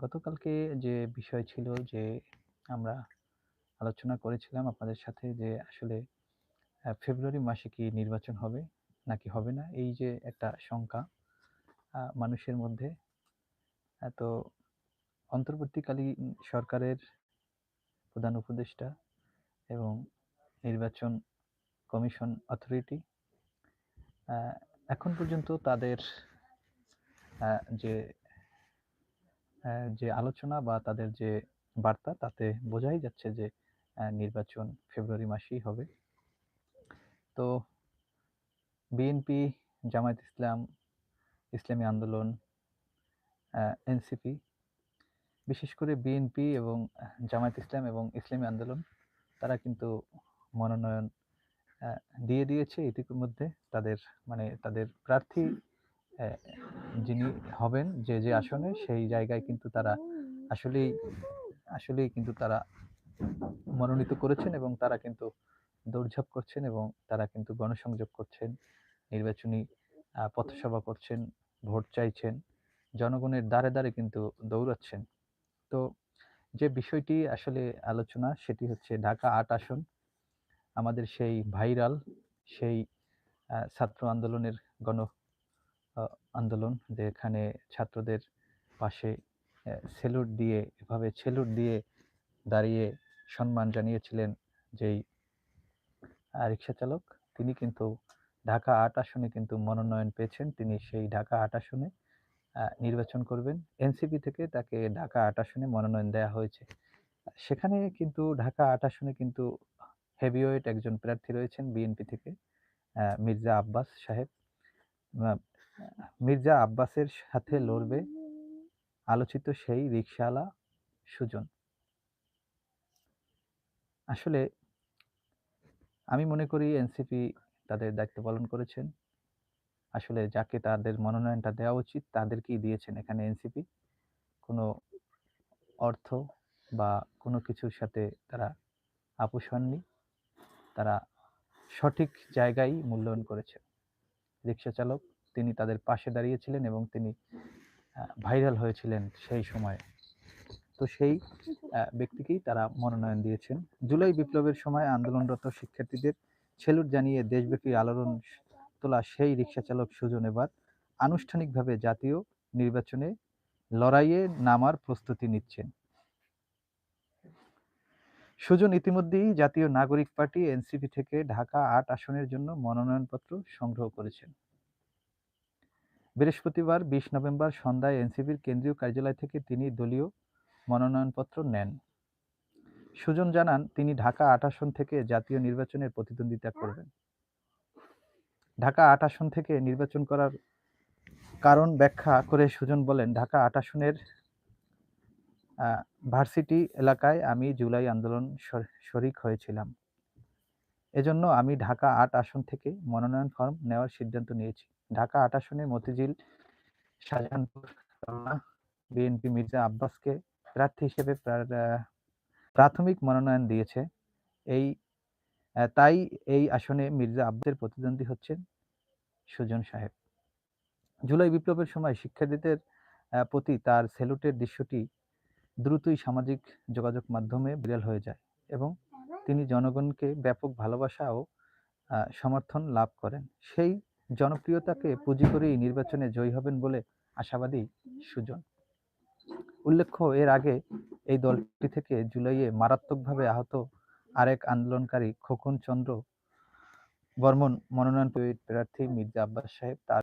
গতকালকে যে বিষয় ছিল যে আমরা আলোচনা করেছিলাম আপনাদের সাথে যে আসলে ফেব্রুয়ারি মাসে কি নির্বাচন হবে নাকি হবে না? এই যে একটা শঙ্কা মানুষের মধ্যে। তো অন্তর্বর্তীকালীন সরকারের প্রধান উপদেষ্টা এবং নির্বাচন কমিশন অথরিটি এখন পর্যন্ত তাদের যে যে আলোচনা বা তাদের যে বার্তা তাতে বোঝাই যাচ্ছে যে নির্বাচন ফেব্রুয়ারি মাসেই হবে। তো বিএনপি, জামায়াত ইসলাম, ইসলামী আন্দোলন, এনসিপি বিশেষ করে বিএনপি এবং জামায়াত ইসলাম এবং ইসলামী আন্দোলন তারা কিন্তু মনোনয়ন দিয়ে দিয়েছে ইতিমধ্যে তাদের মানে তাদের প্রার্থী যিনি হবেন যে, যে আসনে সেই জায়গায় কিন্তু তারা আসলেই, আসলেই কিন্তু তারা মনোনীত করেছেন এবং তারা কিন্তু দৌড়ঝাঁপ করছেন এবং তারা কিন্তু গণসংযোগ করছেন। নির্বাচনী পথসভা করছেন, ভোট চাইছেন। জনগণের দ্বারে, দ্বারে কিন্তু দৌড়াচ্ছেন। তো যে বিষয়টি আসলে আলোচনা সেটি হচ্ছে ঢাকা আট আসন। আমাদের সেই ভাইরাল সেই ছাত্র আন্দোলনের গণ আন্দোলন যেখানে ছাত্রদের পাশে সেলুট দিয়ে, এভাবে সেলুট দিয়ে দাঁড়িয়ে সম্মান জানিয়েছিলেন যেই রিক্সা চালক তিনি কিন্তু ঢাকা ৮ আসনে কিন্তু মনোনয়ন পেয়েছেন। তিনি সেই ঢাকা ৮ আসনে নির্বাচন করবেন। এনসিপি থেকে তাকে ঢাকা ৮ আসনে মনোনয়ন দেয়া হয়েছে। সেখানে কিন্তু ঢাকা ৮ আসনে কিন্তু হেভিওয়েট একজন প্রার্থী রয়েছেন বিএনপি থেকে মির্জা আব্বাস সাহেব। মির্জা আব্বাসের সাথে লড়বে আলোচিত সেই রিকশাওয়ালা সুজন। আসলে আমি মনে করি এনসিপি তাদের দায়িত্ব পালন করেছেন। আসলে যাকে তাদের মনোনয়নটা দেওয়া উচিত তাদেরকেই দিয়েছেন এখানে এনসিপি। কোনো অর্থ বা কোনো কিছুর সাথে তারা আপোস হননি। তারা সঠিক জায়গায় মূল্যায়ন করেছেন। রিক্সা চালক তিনি তাদের পাশে দাঁড়িয়েছিলেন এবং তিনি ভাইরাল হয়েছিলেন সেই সময়ে। তো সেই ব্যক্তিকেই তারা মনোনয়ন দিয়েছেন। জুলাই বিপ্লবের সময় আন্দোলনরত শিক্ষার্থীদের সেলুট জানিয়ে দেশব্যাপী আলোড়ন তোলা সেই রিক্সা চালক সুজন এবার আনুষ্ঠানিকভাবে জাতীয় নির্বাচনে লড়াইয়ে নামার প্রস্তুতি নিচ্ছেন। সুজন ইতিমধ্যেই জাতীয় নাগরিক পার্টি এনসিপি থেকে ঢাকা আট আসনের জন্য মনোনয়নপত্র সংগ্রহ করেছেন। বৃহস্পতিবার ২০ নভেম্বর সন্ধ্যায় এনসিপির কেন্দ্রীয় কার্যালয় থেকে তিনি দলীয় মনোনয়নপত্র নেন। সুজন জানান তিনি ঢাকা ৮ আসন থেকে জাতীয় নির্বাচনের প্রতিদ্বন্দ্বিতা করবেন। ঢাকা ৮ আসন থেকে নির্বাচন করার কারণ ব্যাখ্যা করে সুজন বলেন, ঢাকা ৮ আসনের ভার্সিটি এলাকায় আমি জুলাই আন্দোলন শরিক হয়েছিলাম। এজন্য আমি ঢাকা আট আসন থেকে মনোনয়ন ফর্ম নেওয়ার সিদ্ধান্ত নিয়েছি। ঢাকা আট আসনে মতিঝিল, শাহজাহানপুর, বিএনপি মির্জা আব্বাসকে প্রার্থী হিসেবে প্রাথমিক মনোনয়ন দিয়েছে। এই তাই এই আসনে মির্জা আব্বাসের প্রতিদ্বন্দ্বী হচ্ছেন সুজন সাহেব। জুলাই বিপ্লবের সময় শিক্ষার্থীদের প্রতি তার সেলুটের দৃশ্যটি দ্রুতই সামাজিক যোগাযোগ মাধ্যমে বিরল হয়ে যায় এবং তিনি জনগণকে ব্যাপক ভালোবাসা ও সমর্থন লাভ করেন। সেই জনপ্রিয়তাকে পুঁজি করেই নির্বাচনে জয়ী হবেন বলে আশাবাদী সুজন। উল্লেখ্য, এর আগে এই দলটি থেকে জুলাইয়ে মারাত্মকভাবে আহত আরেক আন্দোলনকারী খোকন চন্দ্র বর্মন মনোনয়ন প্রার্থী মির্জা আব্বাস সাহেব তার